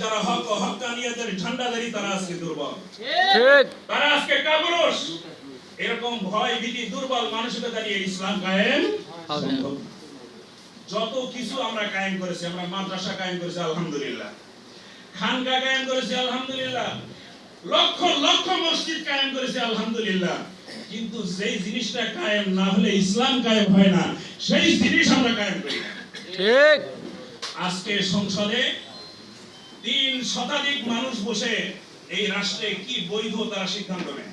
যারা হক ও হক্কানিয়তের ঝান্ডাধারী তারা আজকে দুর্বল। তারা আজকে কাপুরুষ। এরকম ভয় ভীতি দুর্বল মানসিকতা নিয়ে ইসলাম কায়েম। যত কিছু আমরা কায়েম করেছি আমরা মাদ্রাসা কায়েম করেছি আলহামদুলিল্লাহ। খানকা কায়েম করেছি আলহামদুলিল্লাহ। লক্ষ লক্ষ মসজিদ কায়েম করেছি আলহামদুলিল্লাহ। কিন্তু যেই জিনিসটা কায়েম না হলে ইসলাম কায়েম হয় না সেই জিনিস আমরা কায়েম করি ঠিক। আজকে সংসদে তিন শতাধিক মানুষ বসে এই রাষ্ট্রে কি বৈধ তারা সিদ্ধান্ত নেয়?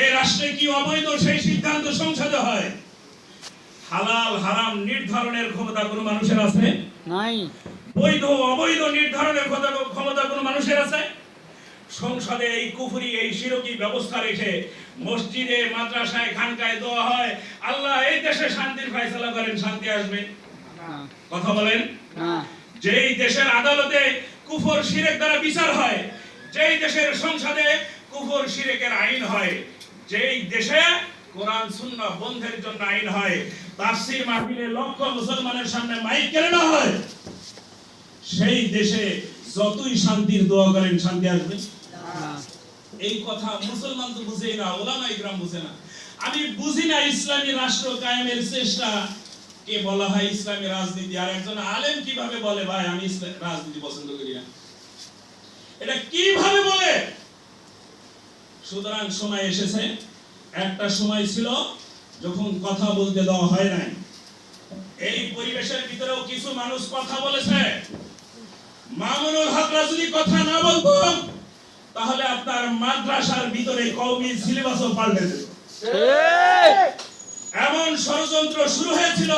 এই রাষ্ট্রে কি অবৈধ সেই সিদ্ধান্ত সংসদে হয়? হালাল হারাম নির্ধারণের ক্ষমতা কোনো মানুষের আছে? নাই। বৈধ অবৈধ নির্ধারণের ক্ষমতা কোনো মানুষের আছে? সংসদে এই কুফরি এই শিরকি ব্যবস্থা রেখে মসজিদে মাদ্রাসায় খানকায় দেওয়া হয়। আল্লাহ এই দেশে শান্তির ফয়সালা করেন শান্তি আসবে। কথা বলেন? না। যেই দেশের আদালতে কুফর শিরেক দ্বারা বিচার হয়। যেই দেশের সংসদে কুফর শিরেকের আইন হয়, যেই দেশে কোরআন, সুন্নাহ বন্ধের জন্য আইন হয় তাফসীর মাহফিলে লক্ষ মুসলমানের সামনে মাইক কেড়ে নেওয়া হয়। সেই দেশে যতই শান্তির দোয়া করেন, শান্তি আসবে? না এই কথা মুসলমান তো বুঝেই না ওলামা ইকরাম বুঝে না। আমি বুঝি না ইসলামী রাষ্ট্র কায়েমের চেষ্টা কে বলা হয় ইসলামী রাজনীতি? আর একজন আলেম কীভাবে বলে, ভাই, আমি রাজনীতি পছন্দ করি না এটা কীভাবে বলে? সুতরাং সময় এসেছে। একটা সময় ছিল যখন কথা বলতে দেওয়া হয় নাই। এই পরিবেশের ভিতরেও কিছু মানুষ কথা বলেছে। মামুনুল হকরা যদি কথা না বলতো, তাহলে আপনার মাদ্রাসার ভিতরে কওমি সিলেবাসও পাল্টে যেত। ঠিক। এমন ষড়যন্ত্র শুরু হয়েছিল।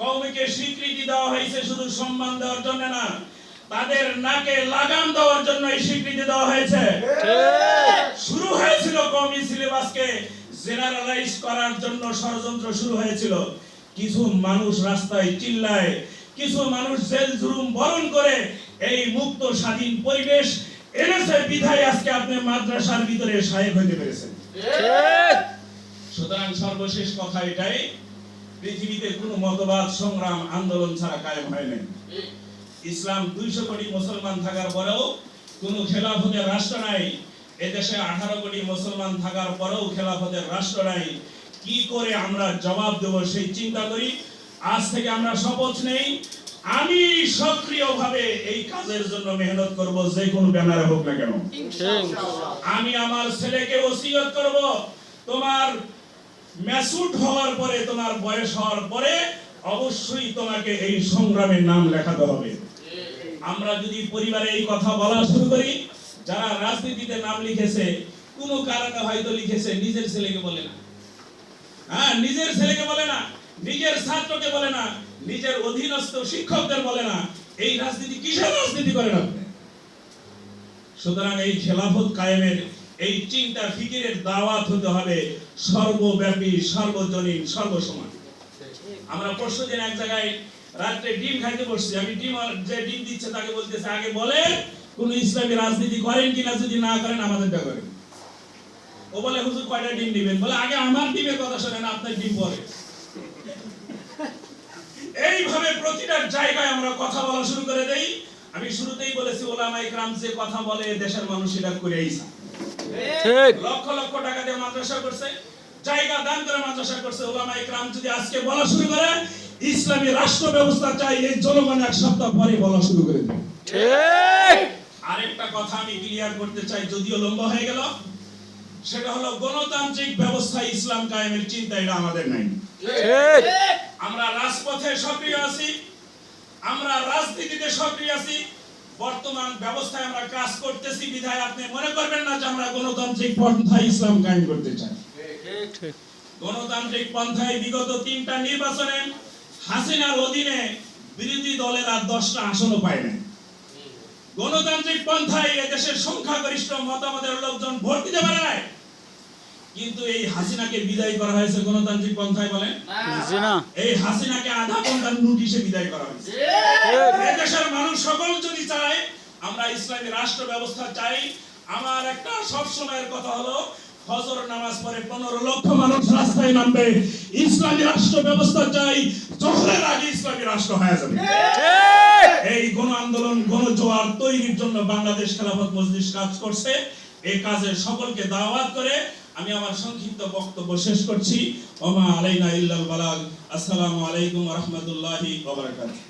কওমিকে স্বীকৃতি দেওয়া হয়েছে শুধু সম্মান দেওয়ার জন্য না, তাদের নাকে লাগাম দেওয়ার জন্য এই স্বীকৃতি দেওয়া হয়েছে। শুরু হয়েছিল কওমি সিলেবাসকে জেনারেলাইজ করার জন্য ষড়যন্ত্র শুরু হয়েছিল। কিছু মানুষ রাস্তায় চিল্লায়, কিছু মানুষ জেল জুলুম বরণ করে এই মুক্ত স্বাধীন পরিবেশ এনেছে। বিধায় আজকে আপনি মাদ্রাসার ভিতরে সাহেব হতে পেরেছেন। ঠিক। সুতরাং সর্বশেষ কথা এটাই পৃথিবীতে কোনো মতবাদ সংগ্রাম আন্দোলন ছাড়া কায়েম হয় নাই। ইসলাম দুইশো কোটি মুসলমান থাকার পরেও কোনো খেলাফতের রাষ্ট্র নাই। এদেশে আঠারো কোটি মুসলমান থাকার পরেও খেলাফতের রাষ্ট্র নাই। কি করে আমরা জবাব দেব সেই চিন্তা করি? আজ থেকে আমরা শপথ নেই। আমি সক্রিয়ভাবে এই কাজের জন্য মেহনত করব যে কোনো ব্যানারে হোক না কেন। আমি আমার ছেলেকে ওসিয়ত করব। তোমার ম্যাচুট হওয়ার পরে, তোমার বয়স হওয়ার পরে অবশ্যই তোমাকে এই সংগ্রামের নাম লেখাতে হবে। আমরা যদি পরিবারে এই কথা বলা শুরু করি, যারা রাজনীতিতে নাম লিখেছে, কোনো কারণে হয়তো লিখেছে, নিজের ছেলেকে বলে না। হ্যাঁ নিজের ছেলেকে বলে না, নিজের ছাত্রকে বলে না, নিজের অধীনস্থ শিক্ষকদের বলে না, এই রাজনীতি কিসের রাজনীতি করেন আপনি সুতরাং এই খেলাফত কায়েমের এই চিন্তা ফিকিরের দাওয়াত হতে হবে সর্বব্যাপী, সর্বজনীন, সর্বসমান। আমরা পরশু দিন এক জায়গায় রাত্রে ডিম খাইতে বসছি। আমি ডিম যে ডিম দিচ্ছে তাকে বলতেছে, আগে বলে কোন ইসলামী রাজনীতি করেন কিনা, যদি না করেন আমাদেরটা করেন। ও বলে, হুজুর, কয়টা ডিম দিবেন? বলে, আগে আমার ডিমের কথা শোনেন, আপনার ডিম পরে। এইভাবে প্রতিটা জায়গায় আমরা কথা বলা শুরু করে দেই। আমি শুরুতেই বলেছি ওলামা ইকরাম যে কথা বলে, দেশের মানুষ সেটা করে ঠিক। লক্ষ লক্ষ টাকা দিয়ে মাদ্রাসা করছে জায়গা দান করে মাদ্রাসা করছে। ওলামা ইকরাম যদি আজকে বলা শুরু করে ইসলামী রাষ্ট্র ব্যবস্থা চাই এই জনগণ এক সপ্তাহ পরে বলা শুরু করে দেবে। ঠিক। আরেকটা কথা আমি ক্লিয়ার করতে চাই যদিও লম্বা হয়ে গেল সেটা হলো গণতান্ত্রিক ব্যবস্থা ইসলাম কায়েমের চিন্তা এটা আমাদের নাই। আমরা রাজপথে সক্রিয় আছি আমরা রাজনীতিতে সক্রিয় আছি বর্তমান ব্যবস্থায় আমরা কাজ করতেছি, বিধায় আপনি মনে করবেন না যে আমরা গণতান্ত্রিক পন্থায় ইসলাম কায়েম করতে চাই। গণতান্ত্রিক পন্থায় বিগত তিনটা নির্বাচনে হাসিনার অধীনে বিরোধী দলের আর দশটা আসনও পায় না গণতান্ত্রিক পন্থায় এদেশের সংখ্যাগরিষ্ঠ মতামতের লোকজন ভোট দিতে পারে নাই? কিন্তু এই হাসিনাকে বিদায় করা হয়েছে গণতান্ত্রিক পন্থায় বলেন। না। এই হাসিনাকে আধা ঘণ্টার নোটিশে বিদায় করা হয়েছে। ঠিক এদেশের মানুষ সকল যদি চায় আমরা ইসলামী রাষ্ট্র ব্যবস্থা চাই। আমার একটা সব সময়ের কথা হলো ফজর নামাজ পরে পনেরো লক্ষ মানুষ রাস্তায় নামবে। ইসলামী রাষ্ট্র ব্যবস্থা চাই জোহরের আগে ইসলামী রাষ্ট্র হয়ে যাবে। ঠিক এই গণ আন্দোলন গণ জোয়ার তৈরির জন্য বাংলাদেশ খেলাফত মজলিস কাজ করছে। এই কাজে সকলকে দাওয়াত করে আমি আমার সংক্ষিপ্ত বক্তব্য শেষ করছি। ওমা আলাইনা ইল্লাল বালাগ। আসসালামু আলাইকুম রাহমাতুল্লাহি ওয়া বারাকাতুহু।